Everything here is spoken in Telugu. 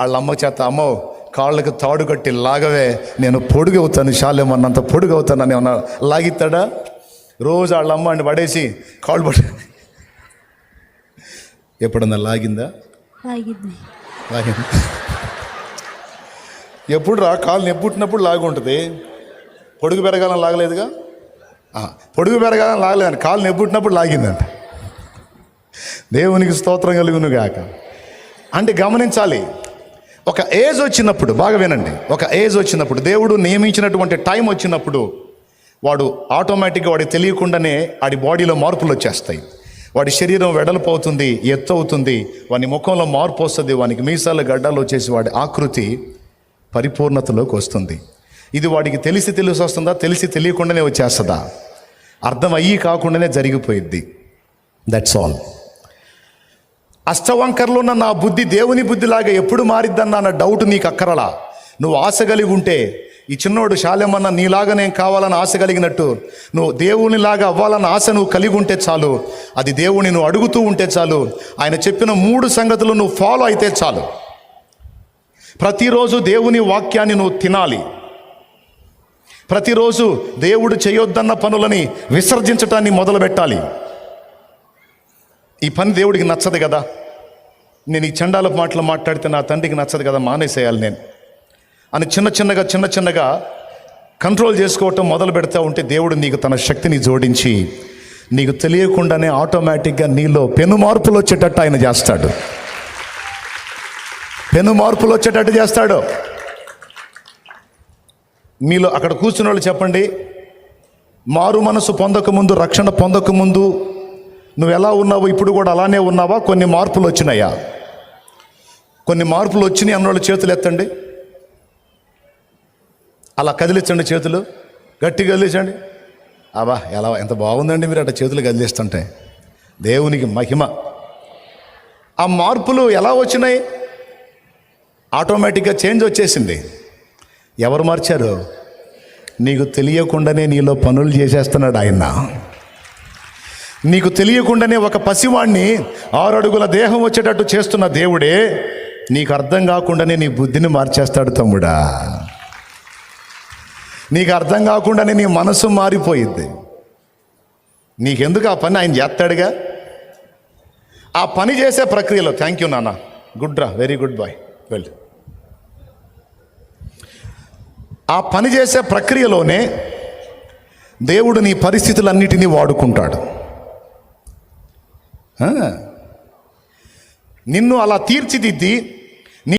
వాళ్ళ అమ్మ చేత అమ్మో కాళ్ళకి తాడు కట్టి లాగవే నేను పొడుగవుతాను శాలేమన్నంత పొడుగవుతానని ఏమన్నా లాగిస్తాడా రోజు వాళ్ళ అమ్మ అని పడేసి కాళ్ళు పడి ఎప్పుడన్నా లాగిందా? ఆగింది లాగింది? ఎప్పుడు రా కాళ్ళు నెప్పుట్టినప్పుడు లాగి ఉంటుంది పొడుగు పెరగాలని లాగలేదుగా? ఆ, పొడుగు పెరగాలని లాగలేదని కాళ్ళు నెప్పుట్టినప్పుడు లాగిందంట. దేవునికి స్తోత్రం కలుగును గాక అంటే గమనించాలి. ఒక ఏజ్ వచ్చినప్పుడు బాగా వినండి. ఒక ఏజ్ వచ్చినప్పుడు దేవుడు నియమించినటువంటి టైం వచ్చినప్పుడు వాడు ఆటోమేటిక్గా వాడికి తెలియకుండానే వాడి బాడీలో మార్పులు వచ్చేస్తాయి. వాడి శరీరం వెడల్పు అవుతుంది ఎత్తు అవుతుంది వాని ముఖంలో మార్పు వస్తుంది వానికి మీసాల గడ్డలు వచ్చేసి వాడి ఆకృతి పరిపూర్ణతలోకి వస్తుంది. ఇది వాడికి తెలిసి తెలిసి వస్తుందా తెలిసి తెలియకుండానే వచ్చేస్తుందా? అర్థం అయ్యి కాకుండానే జరిగిపోయిద్ది. దట్స్ ఆల్ అష్టవంకర్లో ఉన్న నా బుద్ధి దేవుని బుద్ధిలాగా ఎప్పుడు మారిద్దన్న అన్న డౌట్ నీకు అక్కరలా. నువ్వు ఆశ కలిగి ఉంటే ఈ చిన్నోడు శాలెమన్న నీలాగా నేను కావాలని ఆశ కలిగినట్టు నువ్వు దేవునిలాగా అవ్వాలన్న ఆశ నువ్వు కలిగి ఉంటే చాలు. అది దేవుని నువ్వు అడుగుతూ ఉంటే చాలు. ఆయన చెప్పిన మూడు సంగతులు నువ్వు ఫాలో అయితే చాలు. ప్రతిరోజు దేవుని వాక్యాన్ని నువ్వు తినాలి. ప్రతిరోజు దేవుడు చేయొద్దన్న పనులని విసర్జించటాన్ని మొదలుపెట్టాలి. ఈ పని దేవుడికి నచ్చదు కదా. నేను ఈ చండాల మాటలు మాట్లాడితే నా తండ్రికి నచ్చదు కదా మానేసేయాలి నేను. అని చిన్న చిన్నగా చిన్న చిన్నగా కంట్రోల్ చేసుకోవటం మొదలు పెడతా ఉంటే దేవుడు నీకు తన శక్తిని జోడించి నీకు తెలియకుండానే ఆటోమేటిక్గా నీలో పెను మార్పులు వచ్చేటట్టు ఆయన చేస్తాడు. పెను మార్పులు వచ్చేటట్టు చేస్తాడు. మీలో అక్కడ కూర్చున్న వాళ్ళు చెప్పండి మారు మనసు పొందకముందు రక్షణ పొందకముందు నువ్వు ఎలా ఉన్నావో ఇప్పుడు కూడా అలానే ఉన్నావా? కొన్ని మార్పులు వచ్చినాయా? కొన్ని మార్పులు వచ్చినాయి అన్నోళ్ళు చేతులు ఎత్తండి. అలా కదిలించండి చేతులు. గట్టి కదిలించండి. అబ్బా ఎలా ఎంత బాగుందండి మీరు అట్లా చేతులు కదిలిస్తుంటే. దేవునికి మహిమ. ఆ మార్పులు ఎలా వచ్చినాయి? ఆటోమేటిక్గా చేంజ్ వచ్చేసింది. ఎవరు మార్చారు? నీకు తెలియకుండానే నీలో పనులు చేసేస్తున్నాడు ఆయన. నీకు తెలియకుండానే ఒక పసివాణ్ణి ఆరు అడుగుల దేహం వచ్చేటట్టు చేస్తున్న దేవుడే నీకు అర్థం కాకుండానే నీ బుద్ధిని మార్చేస్తాడు తమ్ముడా. నీకు అర్థం కాకుండానే నీ మనసు మారిపోయింది. నీకెందుకు ఆ పని ఆయన చేస్తాడుగా? ఆ పని చేసే ప్రక్రియలో థ్యాంక్ యూ నాన్న. గుడ్ రా వెరీ గుడ్ బాయ్ వెల్ ఆ పని చేసే ప్రక్రియలోనే దేవుడు నీ పరిస్థితులన్నిటినీ వాడుకుంటాడు. ఆ. నిన్ను అలా తీర్చిదిద్ది